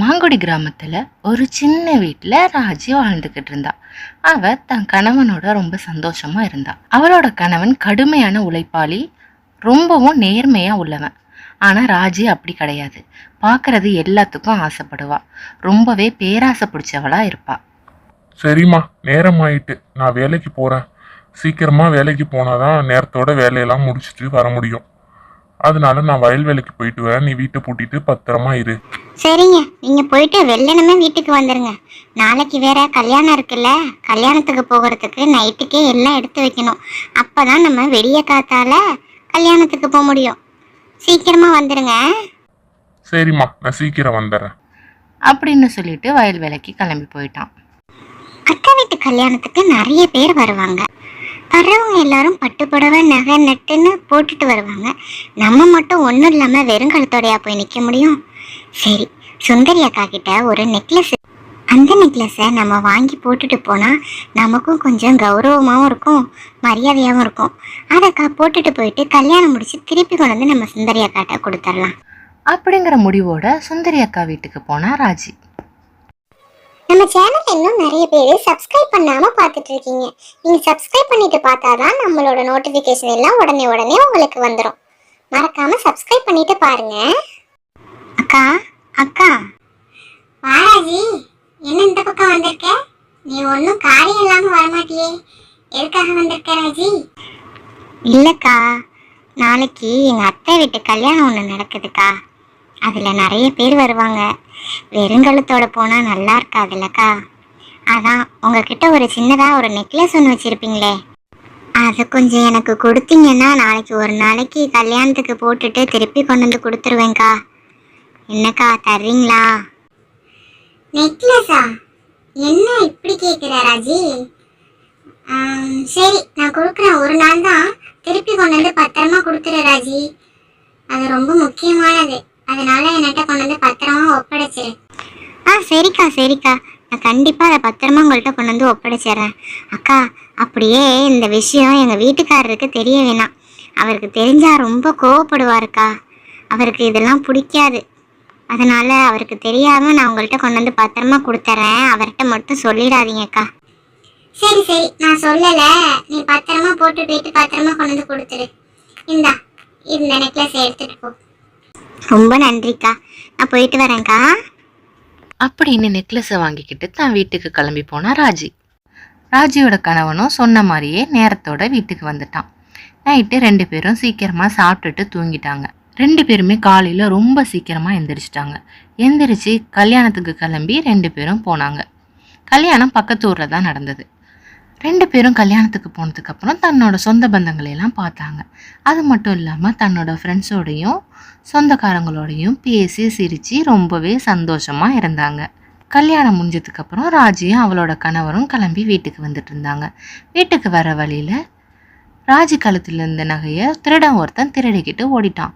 மாங்குடி கிராமத்துல ஒரு சின்ன வீட்டில் ராஜி வாழ்ந்துகிட்டு இருந்தா. அவ தன் கணவனோட ரொம்ப சந்தோஷமா இருந்தா. அவளோட கணவன் கடுமையான உழைப்பாளி ரொம்பவும் நேர்மையா உள்ளவன். ஆனா ராஜி அப்படி கிடையாது. பார்க்கறது எல்லாத்துக்கும் ஆசைப்படுவா. ரொம்பவே பேராசை பிடிச்சவளா இருப்பா. சரிம்மா நேரம் ஆயிட்டு நான் வேலைக்கு போறேன். சீக்கிரமா வேலைக்கு போனாதான் நேரத்தோட வேலையெல்லாம் முடிச்சுட்டு வர முடியும். அதனால நான் வயல் வேலைக்கு போயிட்டு வரேன். நீ வீட்டை பூட்டிட்டு பத்திரமா இரு. சரிங்க. நீங்க போயிட்டு வெள்ளனமே வீட்டுக்கு வந்துருங்க. நாளைக்கு வேற கல்யாணம் இருக்குல்ல? கல்யாணத்துக்கு போகிறதுக்கு நைட்டுக்கே எல்லாம் எடுத்து வைக்கணும். அப்பதான் நம்ம வெடிய காத்தால கல்யாணத்துக்கு போக முடியும். சீக்கிரமா வந்துருங்க. சரிம்மா நான் சீக்கிரம் வந்துடுறேன் அப்படின்னு சொல்லிட்டு வயல் வேலைக்கு கிளம்பி போயிட்டான். அக்கா வீட்டு கல்யாணத்துக்கு நிறைய பேர் வருவாங்க. வர்றவங்க எல்லாரும் பட்டு புடவை நகை நட்டுன்னு போட்டுட்டு வருவாங்க. நம்ம மட்டும் ஒன்றும் இல்லாமல் வெறுங்கழுத்தோடையா போய் நிற்க முடியும்? சரி சுந்தரி அக்கா கிட்ட ஒரு நெக்லஸ் அந்த நெக்லஸை நம்ம வாங்கி போட்டுட்டு போனால் நமக்கும் கொஞ்சம் கௌரவமாகவும் இருக்கும் மரியாதையாகவும் இருக்கும். அதக்கா போட்டுட்டு போயிட்டு கல்யாணம் முடிச்சு திருப்பி கொண்டு வந்து நம்ம சுந்தரி அக்காட்ட கொடுத்துடலாம். அப்படிங்கிற முடிவோட சுந்தரி அக்கா வீட்டுக்கு போனா ராஜி. நம்ம சேனல் இன்னும் நிறைய பேர் சப்ஸ்கிரைப் பண்ணாம பார்த்துட்டு இருக்கீங்க. நீங்க சப்ஸ்கிரைப் பண்ணிட்டு பார்த்தாதான் நம்மளோட நோட்டிபிகேஷன் எல்லாம் உடனே உடனே உங்களுக்கு வந்துடும் மறக்காம சப்ஸ்கிரைப் பண்ணிட்டு பாருங்க. அக்கா அக்கா. பக்கம் வந்திருக்க. நீ ஒன்றும் காரியம் இல்லாம வரமாட்டியே. எதுக்காக வந்திருக்க ராஜி? இல்லக்கா நாளைக்கு எங்க அத்தை வீட்டு கல்யாணம் ஒன்று நடக்குதுக்கா. அதுல நிறைய பேர் வருவாங்க. வெறுங்கழுத்தோட போனா நல்லா இருக்காதுல்லக்கா. அதான் உங்ககிட்ட ஒரு சின்னதா ஒரு நெக்லஸ் ஒன்று வச்சிருப்பீங்களே. அதை கொஞ்சம் எனக்கு கொடுத்தீங்கன்னா நாளைக்கு ஒரு நாளைக்கு கல்யாணத்துக்கு போட்டுட்டு திருப்பி கொண்டு வந்து கொடுத்துருவேங்க்கா என்னக்கா தர்றீங்களா? நெக்லஸா என்ன இப்படி கேட்குற ராஜி? சரி நான் கொடுக்குறேன். ஒரு நாள் தான். திருப்பி கொண்டு வந்து பத்திரமா கொடுத்துரு ராஜி. அது ரொம்ப முக்கியமானது. அதனால என்கிட்ட கொண்டு வந்து பத்திரமா ஒப்படைச்சிரு. ஆ சரிக்கா சரிக்கா. நான் கண்டிப்பாக அதை பத்திரமா உங்கள்கிட்ட கொண்டு வந்து ஒப்படைச்சிடுறேன். அக்கா அப்படியே இந்த விஷயம் எங்கள் வீட்டுக்காரருக்கு தெரிய வேணாம். அவருக்கு தெரிஞ்சால் ரொம்ப கோவப்படுவாருக்கா. அவருக்கு இதெல்லாம் பிடிக்காது. அதனால அவருக்கு தெரியாம நான் உங்கள்கிட்ட கொண்டு வந்து பத்திரமா கொடுத்துட்றேன் அவர்கிட்ட மட்டும் சொல்லிடாதீங்கக்கா சரி சரி. நான் சொல்லல. நீ பத்திரமா போட்டு போயிட்டு பத்திரமா கொண்டு வந்து கொடுத்துரு. இந்தா இந்த நெக்லஸ் எடுத்துட்டு போ. ரொம்ப நன்றிக்கா. நான் போயிட்டு வரேன்க்கா. அப்படின்னு நெக்லஸை வாங்கிக்கிட்டு தான் வீட்டுக்கு கிளம்பி போனா ராஜி. ராஜியோட கணவனும் சொன்ன மாதிரியே நேரத்தோட வீட்டுக்கு வந்துட்டான். நைட்டு ரெண்டு பேரும் சீக்கிரமா சாப்பிட்டுட்டு தூங்கிட்டாங்க. ரெண்டு பேருமே காலையில் ரொம்ப சீக்கிரமாக எந்திரிச்சிட்டாங்க. எந்திரிச்சு கல்யாணத்துக்கு கிளம்பி ரெண்டு பேரும் போனாங்க. கல்யாணம் பக்கத்து ஊரில் தான் நடந்தது. ரெண்டு பேரும் கல்யாணத்துக்கு போனதுக்கப்புறம் தன்னோட சொந்த பந்தங்களை எல்லாம் பார்த்தாங்க. அது மட்டும் இல்லாமல் தன்னோட ஃப்ரெண்ட்ஸோடையும் சொந்தக்காரங்களோடையும் பேசி சிரித்து ரொம்பவே சந்தோஷமாக இருந்தாங்க. கல்யாணம் முடிஞ்சதுக்கப்புறம் ராஜியும் அவளோட கணவரும் கிளம்பி வீட்டுக்கு வந்துட்டு இருந்தாங்க. வீட்டுக்கு வர வழியில் ராஜி கழுத்தில் இருந்த நகையை திருடன் ஒருத்தன் திருடிக்கிட்டு ஓடிட்டான்.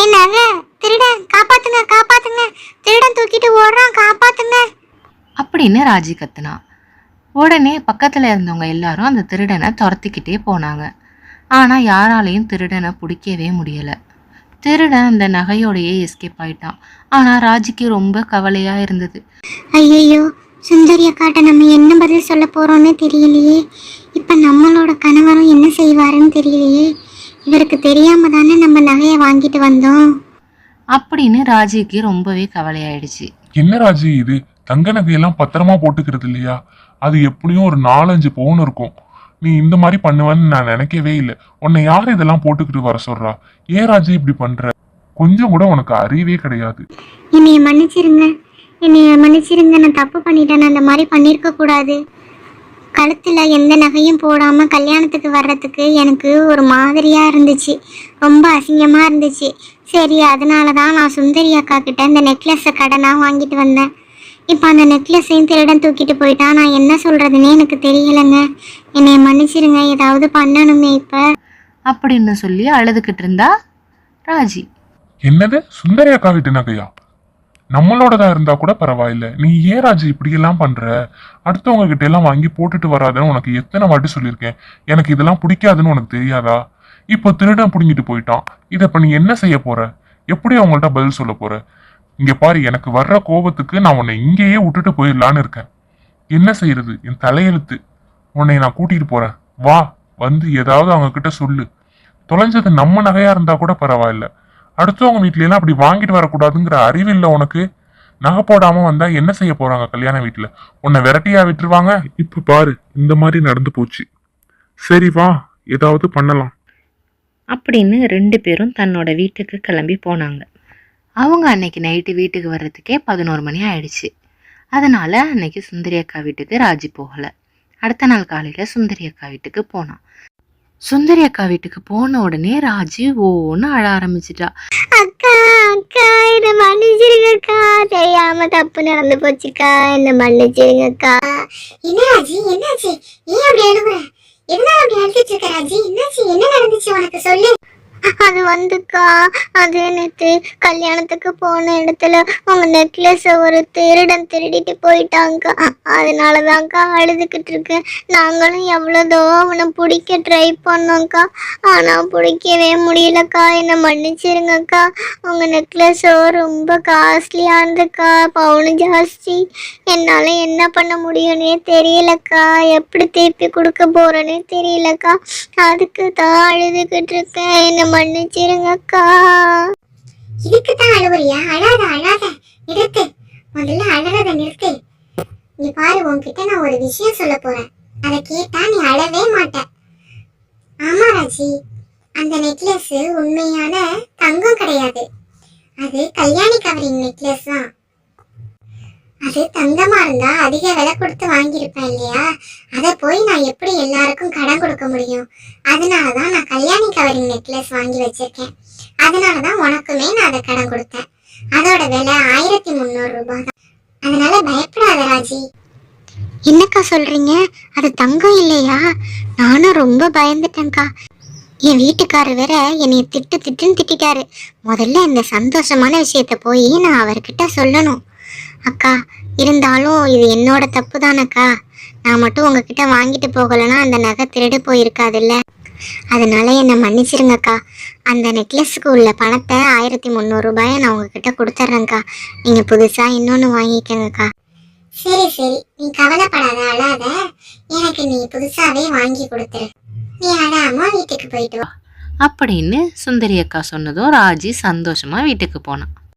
என் நகை திருடன் காப்பாத்துங்க காப்பாத்துங்க. திருடன் தூக்கிட்டு ஓடுறான் காப்பாத்துங்க. அப்படின்னு ராஜி கத்துனா. உடனே பக்கத்தில் இருந்தவங்க எல்லாரும் அந்த திருடனை துரத்திக்கிட்டே போனாங்க. ஆனால் யாராலையும் திருடனை பிடிக்கவே முடியலை. திருடன் அந்த நகையோடையே எஸ்கேப் ஆயிட்டான். ஆனால் ராஜிக்கு ரொம்ப கவலையாக இருந்தது. ஐயோ சுந்தரி அக்காட்ட நம்ம என்ன பதில் சொல்ல போறோம்னு தெரியலையே. இப்ப நம்மளோட கணவரும் என்ன செய்வாருன்னு தெரியலையே. இவருக்கு தெரியாம தானே நம்ம நகையை வாங்கிட்டு வந்தோம். அப்படின்னு ராஜிக்கு ரொம்பவே கவலையாயிடுச்சு. என்ன ராஜி இது? தங்க நகையெல்லாம் பத்திரமா போட்டுக்கிறது இல்லையா? அது எப்படியும் ஒரு நாலஞ்சு பவுன் இருக்கும். நீ இந்த மாதிரி பண்ணுவேன்னு நான் நினைக்கவே இல்லை. உன்னை யார் இதெல்லாம் போட்டுக்கிட்டு வர சொல்றா? ஏன் ராஜி இப்படி பண்ற? கொஞ்சம் கூட உனக்கு அறிவே கிடையாது. என்னைய மன்னிச்சிருங்க. என்னைய மன்னிச்சிருங்க நான் தப்பு பண்ணிட்டேன். நான் அந்த மாதிரி பண்ணியிருக்க கூடாது. கழுத்தில் எந்த நகையும் போடாமல் கல்யாணத்துக்கு வர்றதுக்கு எனக்கு ஒரு மாதிரியாக இருந்துச்சு. ரொம்ப அசிங்கமாக இருந்துச்சு. சரி அதனால தான் நான் சுந்தரி அக்கா கிட்ட இந்த நெக்லஸை கடனாக வாங்கிட்டு வந்தேன். இப்போ அந்த நெக்லஸையும் திருடன் தூக்கிட்டு போயிட்டான் நான் என்ன சொல்கிறதுனே எனக்கு தெரியலைங்க. என்னைய மன்னிச்சிருங்க ஏதாவது பண்ணணுமே இப்போ. அப்படின்னு சொல்லி அழுதுகிட்டு இருந்தா ராஜி. என்னது? சுந்தரி அக்கா வீட்டு நகையா? நம்மளோடதா இருந்தா கூட பரவாயில்ல. நீ ஏன் ராஜி இப்படி எல்லாம் பண்ற? அடுத்தவங்க கிட்ட எல்லாம் வாங்கி போட்டுட்டு வராதுன்னு உனக்கு எத்தனை வாட்டி சொல்லியிருக்கேன். எனக்கு இதெல்லாம் பிடிக்காதுன்னு உனக்கு தெரியாதா? இப்போ திருடன் பிடிங்கிட்டு போயிட்டான். இதை இப்ப நீ என்ன செய்ய போற? எப்படி அவங்கள்ட்ட பதில் சொல்ல போற? இங்க பாரு எனக்கு வர்ற கோபத்துக்கு நான் உன்னை இங்கேயே விட்டுட்டு போயிடலான்னு இருக்கேன். என்ன செய்யறது? என் தலையெழுத்து. உன்னை நான் கூட்டிட்டு போறேன். வா வந்து ஏதாவது அவங்க கிட்ட சொல்லு. தொலைஞ்சது நம்ம நகையா இருந்தா கூட பரவாயில்ல. அடுத்தவங்க வீட்ல எல்லாம் அப்படி வாங்கிட்டு வரக்கூடாதுங்கிற அறிவு இல்ல உனக்கு. நகை போடாம வந்தா என்ன செய்ய போறாங்க கல்யாண வீட்டுல உன்னை விரட்டியா விட்டுருவாங்க. இப்ப பாரு இந்த மாதிரி நடந்து போச்சு. சரி வா ஏதாவது பண்ணலாம். அப்படின்னு ரெண்டு பேரும் தன்னோட வீட்டுக்கு கிளம்பி போனாங்க. அவங்க அன்னைக்கு நைட்டு வீட்டுக்கு வர்றதுக்கே பதினோரு மணி ஆயிடுச்சு. அதனால அன்னைக்கு சுந்தரி அக்கா வீட்டுக்கு ராஜி போகல. அடுத்த நாள் காலையில சுந்தரி அக்கா வீட்டுக்கு போனான் சுந்தரி அக்கா வீட்டுக்கு போன உடனே ராஜி ஓன்னு அழ ஆரம்பிச்சிட்டா. அக்கா அக்கா என்ன மன்னிச்சிருங்கக்கா. தெரியாம தப்பு நடந்து போச்சுக்கா. என்ன மன்னிச்சிருங்கக்கா. என்ன ராஜி என்னாச்சு? ஏன் அப்படி அழுகுற எதனால அப்படி அழுதுட்டு இருக்க ராஜி என்னாச்சு? என்ன நடந்துச்சு? உனக்கு சொல்லு. அது வந்துக்கா. அது நேற்று கல்யாணத்துக்கு போன இடத்துல உங்க நெக்லஸை ஒரு திருடன் திருடிட்டு போயிட்டாங்கக்கா. அதனாலதான்க்கா அழுதுகிட்டு இருக்கேன். நாங்களும் எவ்வளோதோ அவனை பிடிக்க ட்ரை பண்ணோங்க்கா ஆனால் பிடிக்கவே முடியலக்கா. என்னை மன்னிச்சிருங்கக்கா. உங்க நெக்லஸோ ரொம்ப காஸ்ட்லியானதுக்கா பவுனு ஜாஸ்தி. என்னால் என்ன பண்ண முடியும்னே தெரியலக்கா. எப்படி திருப்பி கொடுக்க போறேனே தெரியலக்கா. அதுக்கு தான் அழுதுகிட்டு இருக்கேன். என்னை மன்னிச்சிருங்கக்கா. இதுக்கு தான் அழுவுறியா? அழாத அழாத. நிறுத்து. முதல்ல அழறத நிறுத்து. நீ பாரு உன்கிட்ட நான் ஒரு விஷயம் சொல்ல போறேன். அதை கேட்டா நீ அழவே மாட்ட. ஆமா ராஜி. அந்த நெக்லஸ் உண்மையான தங்கம் கிடையாது. அது கல்யாணி கவரிங் நெக்லஸ் தான். அது தங்கமா இருந்தா அதிக விலை கொடுத்து வாங்கியிருப்பேன் இல்லையா? அதை போய் நான் எப்படி எல்லாருக்கும் கடன் கொடுக்க முடியும்? அதனால தான் நான் கல்யாணி கவரிங் நெக்லஸ் வாங்கி வச்சிருக்கேன். அதனால தான் உனக்குமே நான் அதை கடன் கொடுத்தேன். அதோட விலை ஆயிரத்தி முந்நூறு ரூபாய் தான். அதனால பயப்படாத ராஜி. என்னக்கா சொல்றீங்க? அது தங்கம் இல்லையா? நானும் ரொம்ப பயந்துட்டேன்க்கா. என் வீட்டுக்காரர் வேற என்னை திட்டு திட்டுன்னு திட்டிட்டாரு. முதல்ல இந்த சந்தோஷமான விஷயத்த போய் நான் அவர்கிட்ட சொல்லணும். அக்கா இருந்தாலும் இது என்னோட தப்பு தானக்கா நான் மட்டும் உங்ககிட்ட வாங்கிட்டு போகலைன்னா அந்த நகை திருடு போயிருக்காதுல்ல. அதனால என்னை மன்னிச்சிருங்கக்கா. அந்த நெக்லஸுக்கு உள்ள பணத்தை ஆயிரத்தி முந்நூறு ரூபாயை நான் உங்ககிட்ட கொடுத்துட்றேங்க்கா நீங்கள் புதுசாக இன்னொன்று வாங்கிக்கங்கக்கா. சரி சரி. நீ கவலைப்படாத அழாத. எனக்கு நீ புதுசாவே வாங்கி கொடுத்துரு. நீ அழாம வீட்டுக்கு போயிட்டு வா. அப்படின்னு சுந்தரி அக்கா சொன்னதும் ராஜி சந்தோஷமா வீட்டுக்கு போனான்.